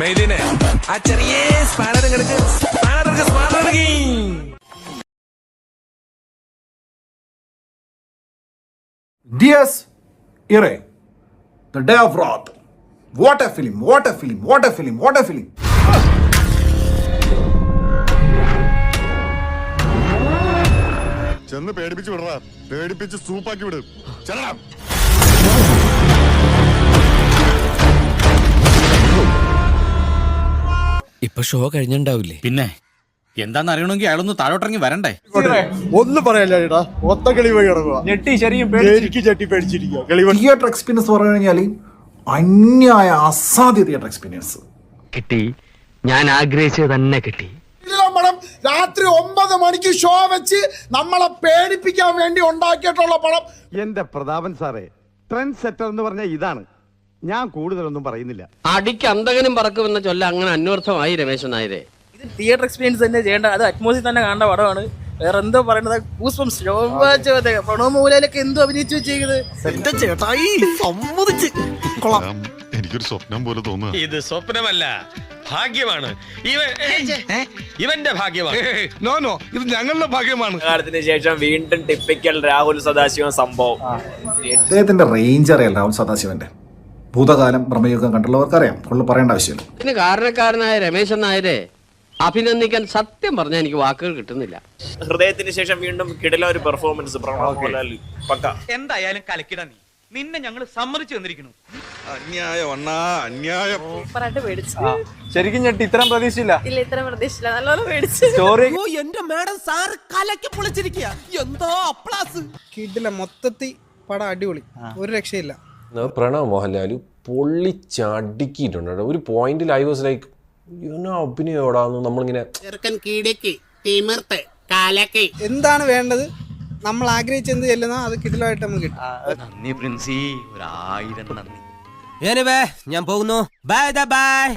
മെയ്ദിനെ ആ ചെറിയ സ്പാനർ കിടക്ക് spanner spanner Dies Irae, The Day of Wrath. What a film, what a film, what a film, what a film. ചെന്ന് പേടിപ്പിച്ച് വിടറാ പേടിപ്പിച്ച് സൂപ്പാക്കി വിടും ചെല്ലടാ ഇപ്പൊ ഷോ കഴിഞ്ഞിണ്ടാവില്ലേ പിന്നെ എന്താന്ന് അറിയണമെങ്കിൽ അയാളൊന്ന് താഴോട്ടിറങ്ങി വരണ്ടേ? ഒന്നും പറയല്ലേടാ കളി പോയി ഞെട്ടി എനിക്ക് ചട്ടി പേടിച്ചിരിക്കുക കളി തിയേറ്റർ എക്സ്പീരിയൻസ് പറഞ്ഞു കഴിഞ്ഞാൽ അന്യായ അസാധ്യ തിയേറ്റർ എക്സ്പീരിയൻസ് കിട്ടി. ഞാൻ ആഗ്രഹിച്ചത് തന്നെ കിട്ടി. രാത്രി ഒമ്പത് മണിക്ക് ഷോ വെച്ച് നമ്മളെ പേടിപ്പിക്കാൻ വേണ്ടി ഉണ്ടാക്കിയിട്ടുള്ള പണം എന്റെ പ്രതാപൻ സാറേ ട്രെൻഡ് സെറ്റർ എന്ന് പറഞ്ഞ ഇതാണ്. ഞാൻ കൂടുതലൊന്നും പറയുന്നില്ല. അടിക്ക് അന്തകനും പറക്കുമെന്ന ചൊല്ല അങ്ങനെ അന്വർത്ഥമായി രമേശൻ നായരെ. ഇത് തിയേറ്റർ എക്സ്പീരിയൻസ് തന്നെ ചെയ്യേണ്ട അത് അറ്റ്മോസിൽ തന്നെ കാണേണ്ട പടമാണ്. വേറെ എന്തോ പറയണത് പൂസ്പം പ്രണവ് മൂലയിലൊക്കെ എന്തോ അഭിനയിച്ചു വെച്ചേക്കുന്നത് ചേട്ടായി സമ്മതിച്ച്. കൊള്ളാം. എനിക്കൊരു സ്വപ്നം പോലെ തോന്നുന്നു ഇത് സ്വപ്നമല്ല ഭാഗ്യമാണ്. ഇവൻ ഇവന്റെ ഭാഗ്യമാണ്. നോ നോ ഇത് ഞങ്ങളുടെ ഭാഗ്യമാണ്. കാലത്തിന് ശേഷം വീണ്ടും ടിപ്പിക്കൽ രാഹുൽ സദാശിവൻ സംഭവം. അദ്ദേഹത്തിന്റെ റേഞ്ച് അറിയാം രാഹുൽ സദാശിവന്റെ. ഭൂതകാലം ബ്രഹ്മയുഗം കണ്ടുള്ളവർക്കറിയാം. അറിയാം കൂടുതൽ പറയേണ്ട ആവശ്യമില്ല. ഇതിന് കാരണക്കാരനായ രമേശൻ നായരെ അഭിനന്ദിക്കാൻ സത്യം പറഞ്ഞാൽ എനിക്ക് വാക്കുകൾ കിട്ടുന്നില്ല. ഹൃദയത്തിന് ശേഷം വീണ്ടും കിടില ഒരു പെർഫോമൻസ് പ്രണവ് മോഹൻലാൽ പക്ക. എന്തായാലും കലക്കിട നീ. നിന്നെ ഞങ്ങൾ സമ്മതിച്ചു തന്നിരിക്കുന്നു. അന്യായം അണ്ണാ അന്യായം. സൂപ്പറായിട്ട് പേടിച്ചു. ശരിക്കും ഞെട്ടി. ഇത്രയും പ്രതീക്ഷയില്ല? ഇല്ല ഇത്ര പ്രതീക്ഷിച്ചില്ല നല്ലോണം പേടിച്ചു. സ്റ്റോറി എന്റെ മാഡം സാർ കലക്കി പൊളിച്ചിരിക്കുക എന്തോ അപ്ലാസ്. കിട്ടില്ല മൊത്തത്തിൽ പടം അടിപൊളി. ഒരു രക്ഷയില്ല. പ്രണവ് മോഹൻലാൽ പൊള്ളിച്ചടുക്കിയിട്ടുണ്ട്. ഒരു പോയിന്റിൽ ഐ വാസ് ലൈക്ക് ഇവനോ അഭിനയോടാന്ന് നമ്മളിങ്ങനെ എന്താണ് വേണ്ടത്? നമ്മൾ ആഗ്രഹിച്ച് എന്ത് ചെല്ലുന്നോ അത് കിടിലമായിട്ട് നമുക്ക് കിട്ടും. നന്ദി പ്രിൻസി. ഒരായിരം നന്ദി. ഞാൻ പോകുന്നു. Bye bye